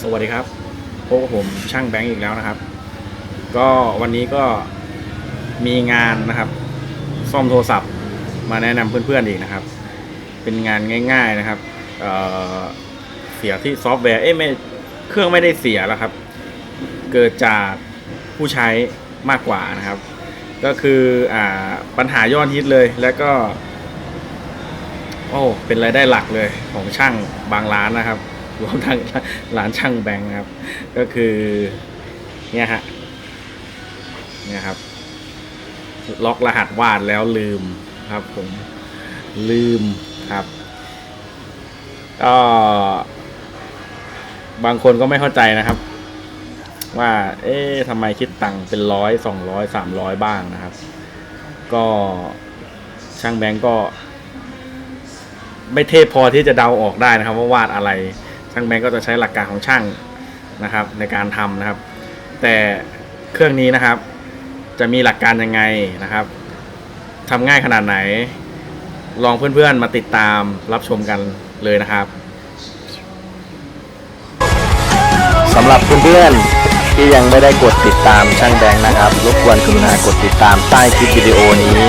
สวัสดีครับพบกับผมช่างแบงค์อีกแล้วนะครับ ก็วันนี้ก็มีงานนะครับ ซ่อมโทรศัพท์มาแนะนำเพื่อนๆอีกนะครับ เป็นงานง่าย ๆนะครับเเสียที่ซอฟต์แวร์เอ้ไม่เครื่องไม่ได้เสียแล้วครับ เกิดจากผู้ใช้มากกว่านะครับ ก็คืออปัญหายอดฮิตเลยแล้วก็โอ้เป็นรายได้หลักเลยของช่างบางร้านนะครับ รวมทั้งร้านช่างแบงค์นะครับ ก็คือเนี่ยฮะเนี่ยครับ ล็อกรหัสวาดแล้วลืมครับผมลืมครับก็บางคนก็ไม่เข้าใจนะครับ ว่า เอ๊ะทำไมคิดตังค์เป็นร้อยสองร้อยสามร้อยบ้างนะครับ ก็ช่างแบงค์ก็ ไม่เทพพอที่จะเดาออกได้นะครับ ว่าวาดอะไร ช่างแบงก์ก็จะใช้หลักการของช่างนะครับในการทำนะครับ แต่เครื่องนี้นะครับ จะมีหลักการยังไงนะครับทำง่ายขนาดไหน ลองเพื่อนๆมาติดตามรับชมกันเลยนะครับสำหรับเพื่อนๆที่ยังไม่ได้กดติดตามช่างแบงค์นะครับ รบกวนกรุณากดติดตามใต้คลิปวิดีโอนี้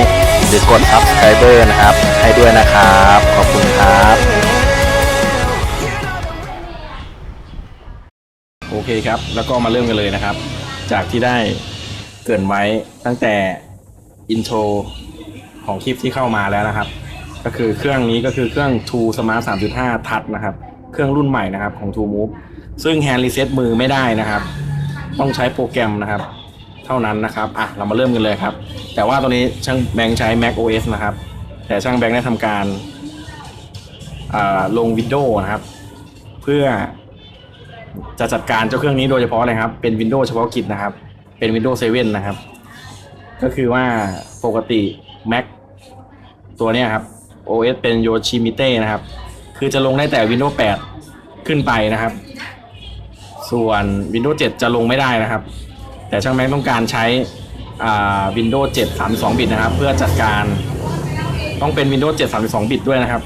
หรือกด subscriber นะครับ ให้ด้วยนะครับ ขอบคุณครับ โอเคครับ แล้วก็มาเริ่มกันเลยนะครับ จากที่ได้เกินไว้ตั้งแต่อินโทรของคลิปที่เข้ามาแล้วนะครับ ก็คือเครื่องนี้ก็คือเครื่อง True Smart 3.5 Touch นะครับ เครื่องรุ่นใหม่นะครับของ True Move ซึ่ง Hand Reset มือไม่ได้นะครับ ต้องใช้โปรแกรมนะครับ เท่านั้นนะครับ อะ เรามาเริ่มกันเลยครับ แต่ว่าตัวนี้ช่างแบงค์ใช้ Mac OS นะครับ แต่ช่างแบงค์ได้ทำการลง Windows นะครับ เพื่อ จะจัดการเจ้าเครื่องนี้โดยเฉพาะเลยครับ เป็น Windows เฉพาะกิจนะครับ เป็น Windows 7 นะครับ ก็คือว่าปกติ Mac ตัวนี้ครับ OS เป็น Yoshimite นะครับ คือจะลงได้แต่ Windows 8 ขึ้นไปนะครับ ส่วน Windows 7 จะลงไม่ได้นะครับ แต่ช่างแม็กต้องการใช้อ่า Windows 7 32 บิตนะครับ เพื่อจัดการต้องเป็น Windows 7 32 บิตด้วยนะครับ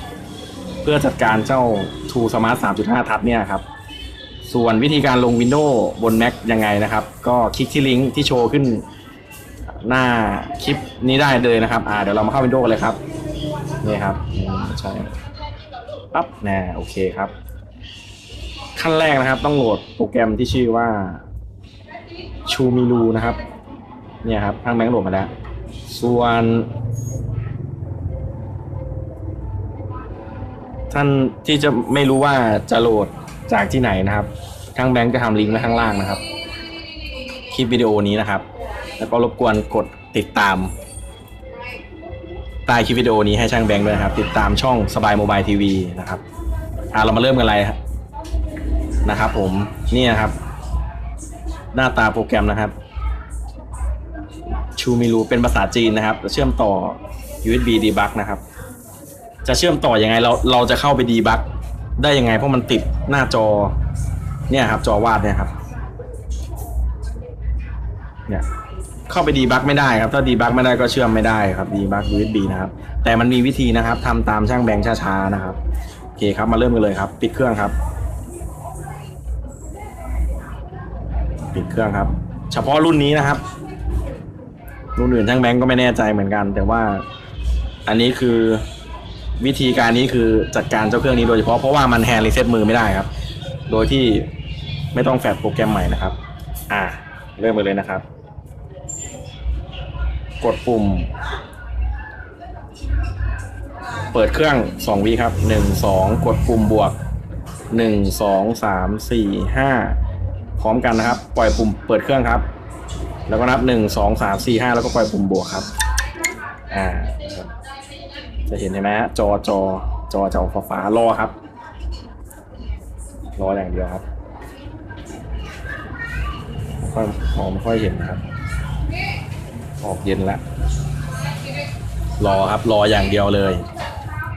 เพื่อจัดการเจ้า True Smart 3.5 ทัชเนี่ยครับ ส่วนวิธีการลง Windows บน Mac ยังไงนะครับ ก็คลิกที่ลิงก์ที่โชว์ขึ้นหน้าคลิปนี้ได้เลยนะครับ อ่าเดี๋ยวเรามาเข้า Windows กันเลยครับนี่ครับอืมใช่ปั๊บแน่โอเคครับ ขั้นแรกนะครับ ต้องโหลดโปรแกรมที่ชื่อว่าชูมิลูนะครับ เนี่ยครับทางแบงค์โหลดมาแล้ว ส่วนท่านที่จะไม่รู้ว่าจะโหลด จากที่ไหนนะครับทางแบงค์จะทำลิงก์ไว้ข้างล่างนะครับ คลิปวิดีโอนี้นะครับ แล้วก็รบกวนกดติดตามใต้คลิปวิดีโอนี้ให้ช่างแบงค์ด้วยนะครับ ติดตามช่องสบายโมบายทีวีนะครับอ่าเรามาเริ่มกันเลยนะครับผมนี่นะครับ หน้าตาโปรแกรมนะครับชูมิลูเป็นภาษาจีนนะครับ เชื่อมต่อ USB debug นะครับ จะเชื่อมต่อยังไงเราเราจะเข้าไปดีบัก ได้ยังไง เพราะมันติดหน้าจอ เนี่ยครับ จอวาดเนี่ยครับ เนี่ยเข้าไปดีบักไม่ได้ครับ ถ้าดีบักไม่ได้ก็เชื่อมไม่ได้ครับดีบัก USB นะครับ แต่มันมีวิธีนะครับทำตามช่างแบงค์ช้าๆนะครับโอเคครับมาเริ่มกันเลยครับ ปิดเครื่องครับ ปิดเครื่องครับ เฉพาะรุ่นนี้นะครับ รุ่นอื่นช่างแบงค์ก็ไม่แน่ใจเหมือนกัน แต่ว่าอันนี้คือ วิธีการนี้คือจัดการเจ้าเครื่องนี้โดยเฉพาะเพราะว่ามันแฮนด์รีเซ็ตมือไม่ได้ครับ โดยที่ไม่ต้องแฟดโปรแกรมใหม่นะครับ อ่า เริ่มไปเลยนะครับ กดปุ่ม เปิดเครื่องสองวิครับหนึ่งสองกดปุ่มบวกหนึ่งสองสามสี่ห้าพร้อมกันนะครับ ปล่อยปุ่มเปิดเครื่องครับ แล้วก็นับหนึ่งสองสามสี่ห้าแล้วก็ปล่อยปุ่มบวกครับ อ่า จะเห็นเห็นไหมฮะจอจอจอจะออกฟ้าๆรอครับ รออย่างเดียวครับไม่ค่อยมองไม่ค่อยเห็นนะครับ ออกเย็นแล้วรอครับ รออย่างเดียวเลย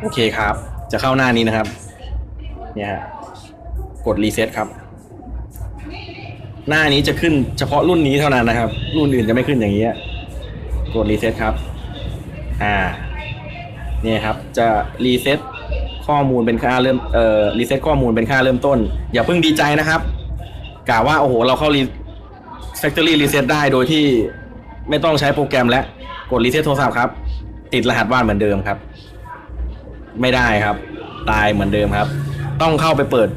โอเคครับ จะเข้าหน้านี้นะครับ เนี่ยฮะกดรีเซ็ตครับ หน้านี้จะขึ้นเฉพาะรุ่นนี้เท่านั้นนะครับ รุ่นอื่นจะไม่ขึ้นอย่างนี้ยกดรีเซ็ตครับ อ่า เนี่ยครับจะรีเซ็ตข้อมูลเป็นค่าเริ่มเอ่อรีเซ็ตข้อมูลเป็นค่าเริ่มต้น อย่าเพิ่งดีใจนะครับกะว่าโอ้โหเราเข้ารี Factory Reset ได้โดยที่ไม่ต้องใช้โปรแกรมและกด Reset โทรศัพท์ครับ ติดรหัสบ้านเหมือนเดิมครับ ไม่ได้ครับ ตายเหมือนเดิมครับ ต้องเข้าไปเปิด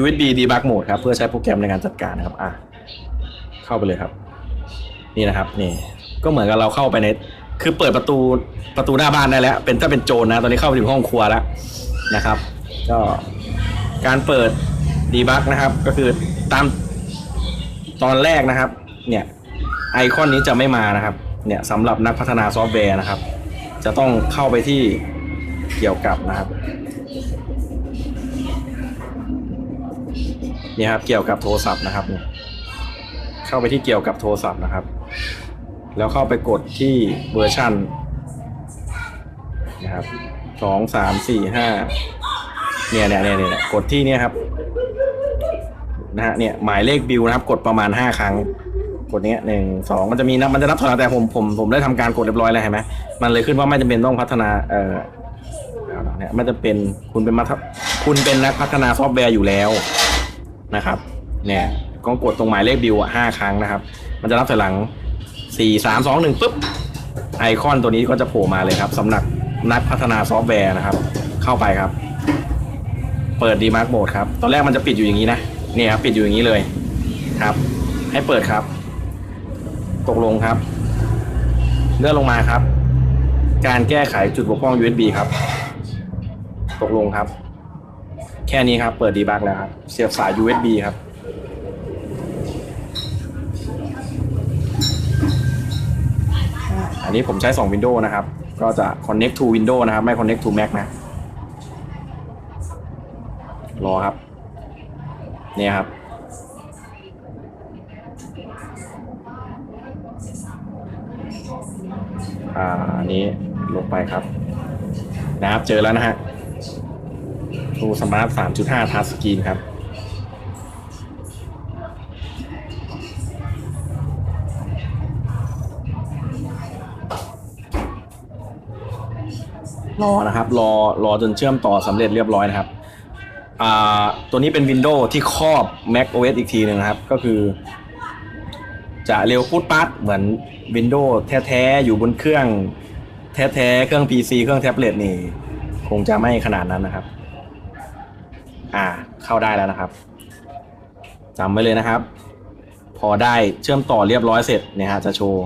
USB debug mode ครับ เพื่อใช้โปรแกรมในการจัดการนะครับ อะ เข้าไปเลยครับ นี่นะครับ นี่ ก็เหมือนกับเราเข้าไปใน คือเปิดประตูประตูหน้าบ้านได้แล้ว เป็นถ้าเป็นโจรนะ ตอนนี้เข้าไปถึงห้องครัวแล้วนะครับ ก็การเปิดดีบักนะครับ ก็คือตามตอนแรกนะครับ เนี่ยไอคอนนี้จะไม่มานะครับ เนี่ยสำหรับนักพัฒนาซอฟต์แวร์นะครับ จะต้องเข้าไปที่เกี่ยวกับนะครับเนี่ยครับเกี่ยวกับโทรศัพท์นะครับ เข้าไปที่เกี่ยวกับโทรศัพท์นะครับ แล้วเข้าไปกดที่เวอร์ชันนะครับสองสามสี่ห้าเนี่ยเนี่ยเนี่ยเนี่ยกดที่เนี่ยครับนะฮะเนี่ยหมายเลขบิลนะครับ กดประมาณห้าครั้ง กดเนี้ยหนึ่งสองมันจะมีนับมันจะนับถอยหลังแต่ผมผมผมได้ทำการกดเรียบร้อยแล้วเห็นไหมมันเลยขึ้นว่าไม่จำเป็นต้องพัฒนาเอ่อเนี่ยไม่จำเป็นคุณเป็นมาทคุณเป็นนักพัฒนาซอฟต์แวร์อยู่แล้วนะครับ เนี่ยก็กดตรงหมายเลขบิวอะห้าครั้งนะครับ มันจะนับถอยหลัง สี่สามสองหนึ่งปุ๊บไอคอนตัวนี้ก็จะโผล่มาเลยครับสำหรับนักพัฒนาซอฟต์แวร์นะครับ เข้าไปครับ เปิดดีมาร์กโหมดครับ ตอนแรกมันจะปิดอยู่อย่างนี้นะเนี่ยครับปิดอยู่อย่างนี้เลยครับ ให้เปิดครับ ตกลงครับ เลื่อนลงมาครับ การแก้ไขจุดบกพร่อง USB ครับ ตกลงครับ แค่นี้ครับ เปิดดีบักแล้วครับ เสียบสาย USB ครับ อันนี้ผมใช้ 2 Windows นะครับ ก็จะ connect to Windows นะครับ ไม่ connect to Mac นะ รอครับ เนี่ยครับ อ่าอันนี้ลงไปครับ นะครับ เจอแล้วนะฮะทูสมาร์ท3.5ทัชสกรีนครับ รอนะครับ รอรอจนเชื่อมต่อสำเร็จเรียบร้อยนะครับอ่าตัวนี้เป็น Windows ที่ครอบ Mac OS อีกทีหนึ่งนะครับ ก็คือ จะเร็วพุดปัดเหมือน Windows แท้ๆ อยู่บนเครื่องแท้ๆ เครื่อง PC เครื่องแท็บเล็ตนี่ คงจะไม่ขนาดนั้นนะครับ อ่าเข้าได้แล้วนะครับจำไว้เลยนะครับ พอได้เชื่อมต่อเรียบร้อยเสร็จเนี่ยฮะจะโชว์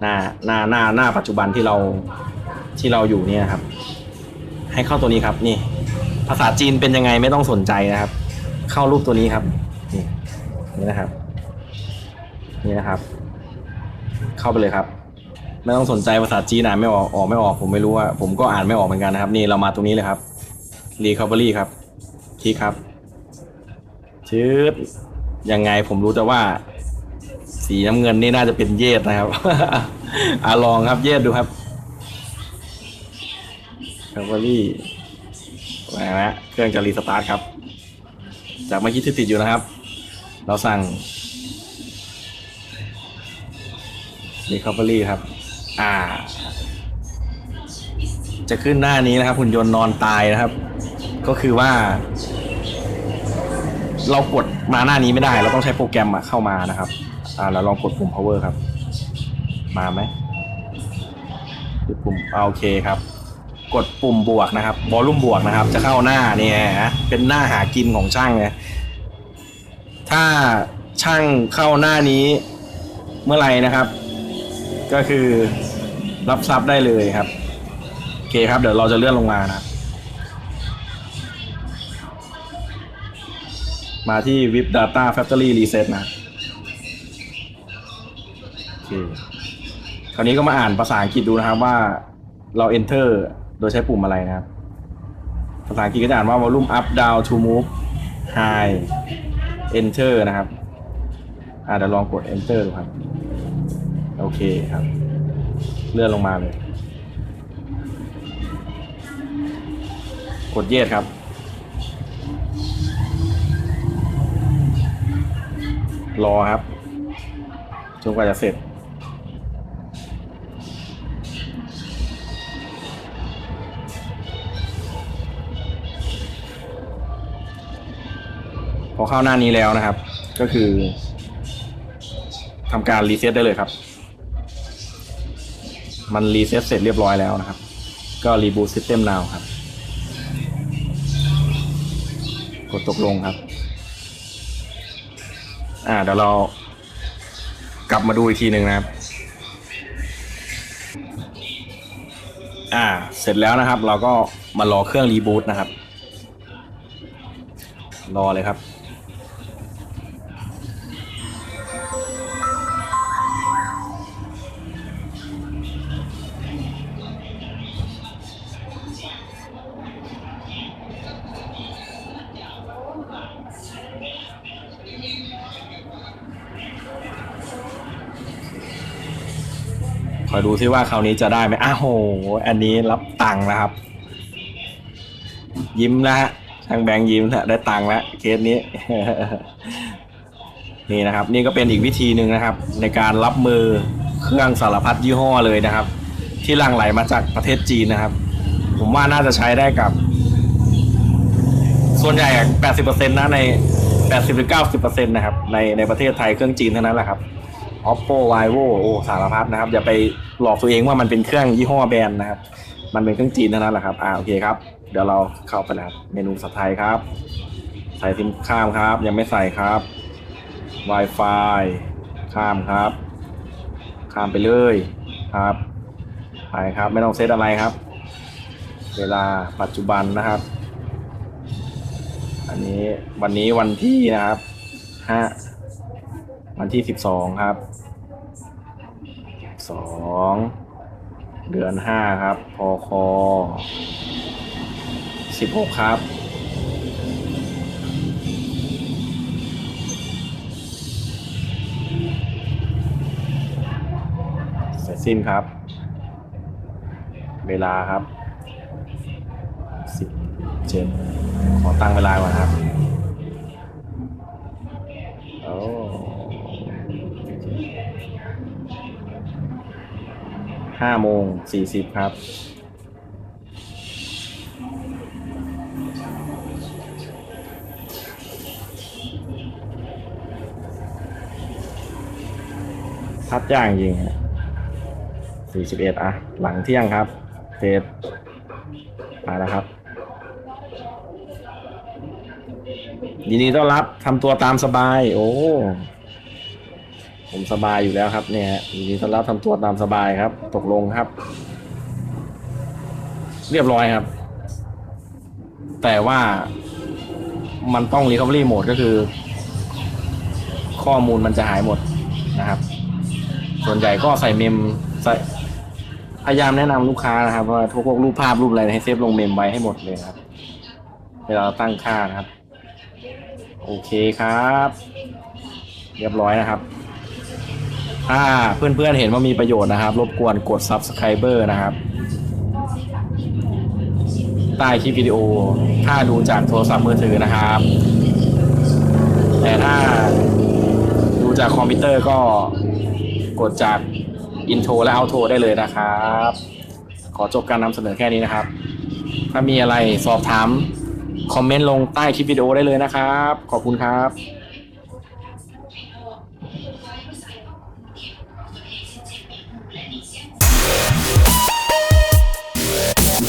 หน้าหน้าหน้าหน้าปัจจุบันที่เรา ที่เราอยู่เนี่ยครับ ให้เข้าตัวนี้ครับ นี่ ภาษาจีนเป็นยังไงไม่ต้องสนใจนะครับ เข้ารูปตัวนี้ครับ นี่นี่นะครับ นี่นะครับ เข้าไปเลยครับ ไม่ต้องสนใจภาษาจีนอ่านไม่ออกออกไม่ออก ผมไม่รู้ว่าผมก็อ่านไม่ออกเหมือนกันนะครับ นี่เรามาตรงนี้เลยครับ Recovery ครับคลิกครับชืดยังไงผมรู้แต่ว่า สีน้ำเงินนี่น่าจะเป็นเยดนะครับอะลองครับเยดดูครับ Recovery มาแล้วเครื่องจะรีสตาร์ทครับ จากเมื่อกี้ที่ติดอยู่นะครับ เราสั่ง Recovery ครับ อ่า จะขึ้นหน้านี้นะครับหุ่นยนต์นอนตายนะครับ ก็คือว่า เรากดมาหน้านี้ไม่ได้ เราต้องใช้โปรแกรมเข้ามานะครับ อ่าเราลองกดปุ่ม power ครับ มาไหมปุ่มโอเคครับ กดปุ่มบวกนะครับบอลลุ่มบวกนะครับ จะเข้าหน้าเนี่ยนะเป็นหน้าหากินของช่างเนี่ยถ้าช่างเข้าหน้านี้เมื่อไหร่นะครับ ก็คือรับทรัพย์ได้เลยครับโอเคครับ เดี๋ยวเราจะเลื่อนลงมานะมาที่ VIP Data Factory Reset นะโอเคคราวนี้ก็มาอ่านภาษาอังกฤษดูนะครับว่าเรา enter โดยใช้ปุ่มอะไรนะครับ ภาษาอังกฤษก็จะอ่านว่า volume up down to move high enter นะครับ อ่าเดี๋ยวลองกด enter ดูครับ โอเคครับ เลื่อนลงมาเลย กดเยสครับรอครับจนกว่าจะเสร็จ พอเข้าหน้านี้แล้วนะครับ ก็คือทำการรีเซ็ตได้เลยครับ มันรีเซ็ตเสร็จเรียบร้อยแล้วนะครับ ก็รีบูตซิสเต็ม now ครับ กดตกลงครับ อ่าเดี๋ยวเรากลับมาดูอีกทีหนึ่งนะครับ อ่า เสร็จแล้วนะครับ เราก็มารอเครื่องรีบูตนะครับ รอเลยครับ คอยดูซิว่าคราวนี้จะได้ไหมอ้าวโห อันนี้รับตังค์นะครับ ยิ้มนะฮะช่างแบงค์ยิ้มนะได้ตังค์แล้วเคสนี้ นี่นะครับ นี่ก็เป็นอีกวิธีหนึ่งนะครับ ในการรับมือเครื่องสารพัดยี่ห้อเลยนะครับ ที่หลั่งไหลมาจากประเทศจีนนะครับ ผมว่าน่าจะใช้ได้กับ ส่วนใหญ่ 80%นะใน 80หรือ90%นะครับ ในในประเทศไทยเครื่องจีนเท่านั้นแหละครับ oppo vivo โอ้สารพัดนะครับ อย่าไปหลอกตัวเองว่ามันเป็นเครื่องยี่ห้อแบรนด์นะครับ มันเป็นเครื่องจีนเท่านั้นแหละครับ อ่าโอเคครับ เดี๋ยวเราเข้าไปแล้วเมนูภาษาไทยครับ ใส่ซิมข้ามครับ ยังไม่ใส่ครับ Wi-Fi ข้ามครับ ข้ามไปเลยครับ ไปครับไม่ต้องเซตอะไรครับ เวลาปัจจุบันนะครับ อันนี้วันนี้วันที่นะครับห้าวันที่สิบสองครับ สองเดือนห้าครับ พอคอสิบหกครับ เสร็จสิ้นครับ เวลาครับสิบเจ็ดขอตั้งเวลาก่อนครับ ห้าโมงสี่สิบครับ พัดย่างจริงสี่สิบเอ็ดอะหลังเที่ยงครับเทปมาแล้วครับยินดีต้อนรับทำตัวตามสบาย โอ้ ผมสบายอยู่แล้วครับ เนี่ยฮะยินดีต้อนรับทำตัวตามสบายครับ ตกลงครับ เรียบร้อยครับ แต่ว่ามันต้อง recovery mode ก็คือ ข้อมูลมันจะหายหมดนะครับ ส่วนใหญ่ก็ใส่เมมใส่พยายามแนะนำลูกค้านะครับว่าพวกรูปภาพรูปอะไรให้เซฟลงเมมไว้ให้หมดเลยครับ เวลาตั้งค่านะครับ โอเคครับ เรียบร้อยนะครับ ถ้าเพื่อนๆเห็นว่ามีประโยชน์นะครับ รบกวนกด subscriber นะครับ ใต้คลิปวิดีโอ ถ้าดูจากโทรศัพท์มือถือนะครับ แต่ถ้าดูจากคอมพิวเตอร์ก็กดจากอินโทรและเอาโทรได้เลยนะครับ ขอจบการนำเสนอแค่นี้นะครับ ถ้ามีอะไรสอบถาม คอมเมนต์ลงใต้คลิปวิดีโอได้เลยนะครับ ขอบคุณครับ